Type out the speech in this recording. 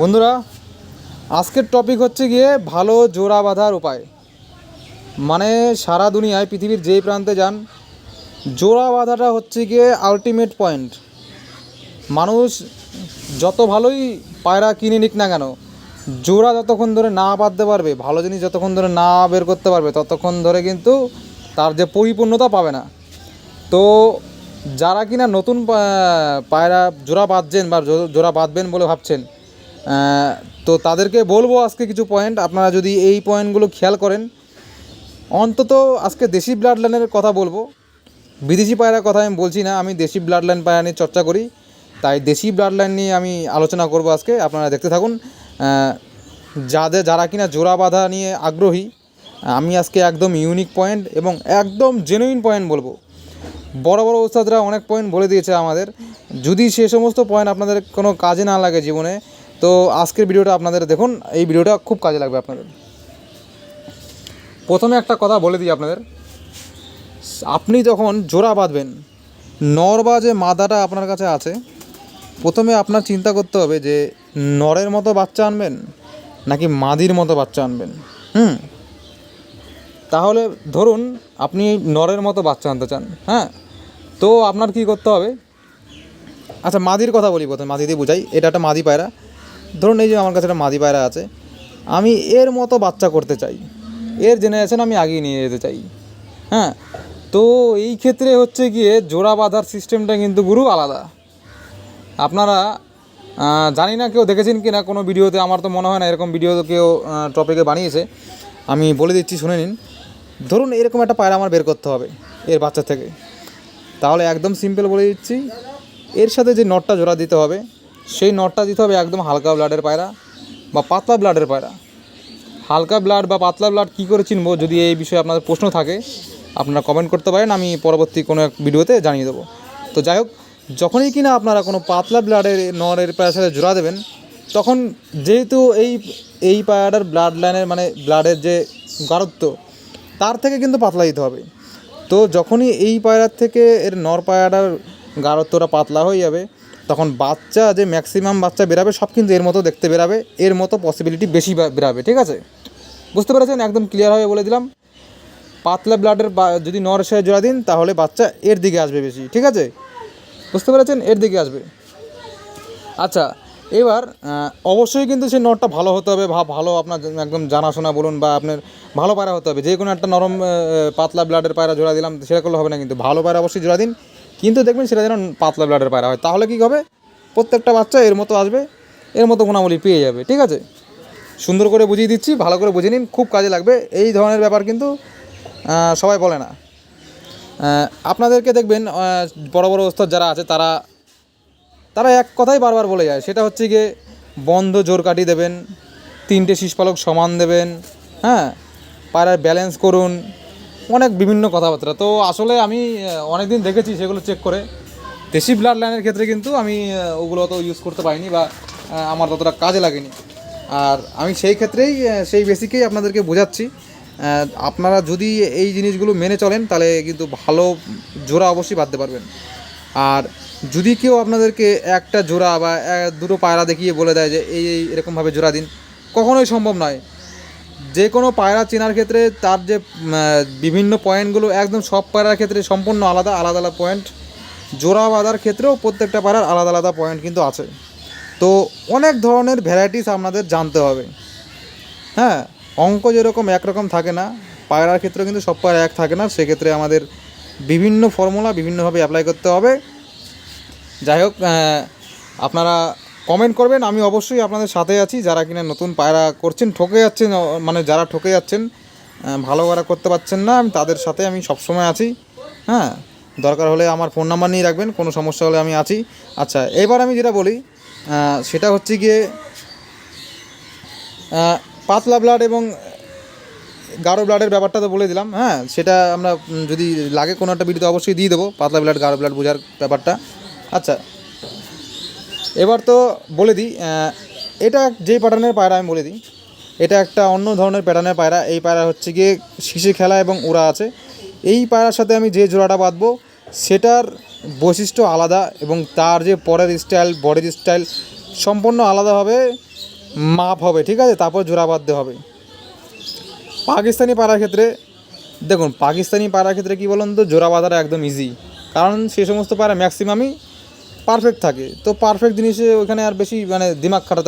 বন্ধুরা, আজকের টপিক হচ্ছে গিয়ে ভালো জোড়া বাঁধার উপায়। মানে সারা দুনিয়ায়, পৃথিবীর যেই প্রান্তে যান, জোড়া বাঁধাটা হচ্ছে গিয়ে আলটিমেট পয়েন্ট মানুষ যত ভালোই পায়রা কিনে নিক না কেন, জোড়া যতক্ষণ ধরে না বাঁধতে পারবে, ভালো জিনিস যতক্ষণ ধরে না বের করতে পারবে, ততক্ষণ ধরে কিন্তু তার যে পরিপূর্ণতা পাবে না। তো যারা কিনা নতুন পায়রা জোড়া বাঁধছেন বা জোড়া বাঁধবেন বলে ভাবছেন তো তাদেরকে বলব আজকে কিছু পয়েন্ট আপনারা যদি এই পয়েন্টগুলো খেয়াল করেন, অন্তত আজকে দেশি ব্লাড লাইনের কথা বলব। বিদেশি পায়রার কথা আমি বলছি না, আমি দেশি ব্লাড লাইন পায়রা নিয়ে চর্চা করি। তাই দেশি ব্লাড লাইন নিয়ে আমি আলোচনা করব আজকে, আপনারা দেখতে থাকুন। যাদের, যারা কিনা জোড়া বাঁধা নিয়ে আগ্রহী, আমি আজকে একদম ইউনিক পয়েন্ট এবং একদম জেনুইন পয়েন্ট বলব। বড় বড় ওস্তাদরা অনেক পয়েন্ট বলে দিয়েছে আমাদের। যদি সে সমস্ত পয়েন্ট আপনাদের কোনো কাজে না লাগে জীবনে তো আজকের ভিডিওটা আপনাদের, দেখুন, এই ভিডিওটা খুব কাজে লাগবে আপনাদের। প্রথমে একটা কথা বলে দিই আপনাদের। আপনি যখন জোড়া বাঁধবেন নর বা যে মাদাটা আপনার কাছে আছে, প্রথমে আপনার চিন্তা করতে হবে যে নরের মতো বাচ্চা আনবেন নাকি মাদির মতো বাচ্চা আনবেন? হুম? তাহলে ধরুন, আপনি নরের মতো বাচ্চা আনতে চান হ্যাঁ? তো আপনার কি করতে হবে? আচ্ছা মাদির কথা বলি প্রথমে, মাদি দিয়ে বুঝাই, এটা একটা মাদি পায়রা। ধরুন এই যে আমার কাছে একটা মাদি পায়রা আছে, আমি এর মতো বাচ্চা করতে চাই। এর জেনারেশন আমি আগিয়ে নিয়ে যেতে চাই। হ্যাঁ তো এই ক্ষেত্রে হচ্ছে গিয়ে জোড়া বাঁধার সিস্টেমটা কিন্তু গুরু আলাদা। আপনারা জানি না কেউ দেখেছেন কি না কোনো ভিডিওতে আমার তো মনে হয় না, এরকম ভিডিও কেউ টপিকে বানিয়েছে। আমি বলে দিচ্ছি, শুনে নিন। ধরুন এরকম একটা পায়রা আমার বের করতে হবে, এর বাচ্চা থেকে। তাহলে একদম সিম্পল বলে দিচ্ছি, এর সাথে যে নটটা জোড়া দিতে হবে সেই নটটা দিতে হবে একদম হালকা ব্লাডের পায়রা বা পাতলা ব্লাডের পায়রা। হালকা ব্লাড বা পাতলা ব্লাড কী করে চিনবো যদি এই বিষয়ে আপনাদের প্রশ্ন থাকে, আপনারা কমেন্ট করতে পারেন, আমি পরবর্তী কোনো এক ভিডিওতে জানিয়ে দেবো। তো যাই হোক, যখনই কিনা আপনারা কোনো পাতলা ব্লাডের নরের পায়ের সাথে জোড়া দেবেন, তখন যেহেতু এই এই পায়রাটার ব্লাড লাইনের মানে ব্লাডের যে গারত্ব তার থেকে কিন্তু পাতলা দিতে হবে। তো যখনই এই পায়রার থেকে এর নর পায়রাটার গারত্বটা পাতলা হয়ে যাবে তখন বাচ্চা যে ম্যাক্সিমাম বাচ্চা বেরাবে, সব কিন্তু এর মতো দেখতে বেরাবে, এর মতো পসিবিলিটি বেশি বেরাবে, ঠিক আছে? বুঝতে পেরেছেন? একদম ক্লিয়ারভাবে বলে দিলাম। পাতলা ব্লাডের যদি নর সাথে জোড়া দিন, তাহলে বাচ্চা এর দিকে আসবে বেশি, ঠিক আছে? বুঝতে পেরেছেন? এর দিকে আসবে। আচ্ছা এবার অবশ্যই কিন্তু সেই নটটা ভালো হতে হবে, ভা ভালো আপনার একদম জানাশোনা বলুন বা আপনার ভালো পায়রা হতে হবে। যে কোনো একটা নরম পাতলা ব্লাডের পায়রা জোড়া দিলাম, সেটা করলে হবে না কিন্তু। ভালো পায়রা অবশ্যই জোড়া দিন। কিন্তু দেখবেন সেটা যেন পাতলা ব্লাডের পায়রা হয়। তাহলে কী হবে? প্রত্যেকটা বাচ্চা এর মতো আসবে, এর মতো গুণাবলী পেয়ে যাবে, ঠিক আছে? সুন্দর করে বুঝিয়ে দিচ্ছি, ভালো করে বুঝে নিন, খুব কাজে লাগবে। এই ধরনের ব্যাপার কিন্তু সবাই বলে না। আপনাদেরকে দেখবেন বড় বড় ওস্তাদ যারা আছে, তারা তারা এক কথাই বারবার বলে যায়। সেটা হচ্ছে গিয়ে, বন্ধ জোর কাটি দেবেন, তিনটে শীষপালক সমান দেবেন হ্যাঁ? পায়রার ব্যালেন্স করুন অনেক বিভিন্ন কথাবার্তা। তো আসলে আমি অনেক দিন দেখেছি সেগুলো চেক করে। দেশি ব্লাড লাইনের ক্ষেত্রে কিন্তু আমি ওগুলো অত ইউজ করতে পারিনি বা আমার ততটা কাজে লাগেনি। আর আমি সেই ক্ষেত্রেই সেই বেসিকেই আপনাদেরকে বোঝাচ্ছি। আপনারা যদি এই জিনিসগুলো মেনে চলেন, তাহলে কিন্তু ভালো জোড়া অবশ্যই বাঁধতে পারবেন। আর যদি কেউ আপনাদেরকে একটা জোড়া বা দুটো পায়রা দেখিয়ে বলে দেয় যে এই, এরকমভাবে জোড়া দিন, কখনোই সম্ভব নয়। যে কোনো পায়রা চেনার ক্ষেত্রে তার যে বিভিন্ন পয়েন্টগুলো একদম সব পায়রার ক্ষেত্রে সম্পূর্ণ আলাদা আলাদা আলাদা পয়েন্ট। জোড়া বাঁধার ক্ষেত্রেও প্রত্যেকটা পায়রার আলাদা আলাদা পয়েন্ট কিন্তু আছে। তো অনেক ধরনের ভ্যারাইটিস আপনাদের জানতে হবে। হ্যাঁ অঙ্ক যেরকম একরকম থাকে না, পায়রার ক্ষেত্রে কিন্তু সব পায়রা এক থাকে না। সেক্ষেত্রে আমাদের বিভিন্ন ফর্মুলা বিভিন্নভাবে অ্যাপ্লাই করতে হবে। যাই হোক আপনারা কমেন্ট করবেন, আমি অবশ্যই আপনাদের সাথে আছি, যারা কিনা নতুন পায়রা করছেন, ঠকে যাচ্ছেন মানে যারা ঠকে যাচ্ছেন ভালো পায়রা করতে পারছেন না, আমি তাদের সাথে আমি সবসময় আছি হ্যাঁ? দরকার হলে আমার ফোন নাম্বার নিয়ে রাখবেন, কোনো সমস্যা হলে আমি আছি। আচ্ছা এবার আমি যেটা বলি সেটা হচ্ছে গিয়ে পাতলা ব্লাড এবং গাঢ় ব্লাডের ব্যাপারটা তো বলে দিলাম হ্যাঁ? সেটা আমরা যদি লাগে কোনো একটা ভিডিওতে অবশ্যই দিয়ে দেবো, পাতলা ব্লাড গাঢ় ব্লাড বোঝার ব্যাপারটা। আচ্ছা এবার তো বলে দিই এটা যেই প্যাটার্নের পায়রা আমি বলে দিই, এটা একটা অন্য ধরনের প্যাটার্নের পায়রা। এই পায়রা হচ্ছে গিয়ে শিশে খেলা এবং উড়া আছে। এই পায়রার সাথে আমি যে জোড়াটা বাঁধবো, সেটার বৈশিষ্ট্য আলাদা এবং তার যে পরের স্টাইল বডির স্টাইল সম্পূর্ণ আলাদা হবে, মাপ হবে, ঠিক আছে? তারপর জোড়া বাঁধতে হবে। পাকিস্তানি পাড়ার ক্ষেত্রে, দেখুন, পাকিস্তানি পাড়ার ক্ষেত্রে কী বলুন তো, জোড়া বাঁধাটা একদম ইজি কারণ সে সমস্ত পাড়া ম্যাক্সিমামই পারফেক্ট থাকে তো পারফেক্ট জিনিসে ওখানে আর বেশি মানে দিমাগ খাটাতে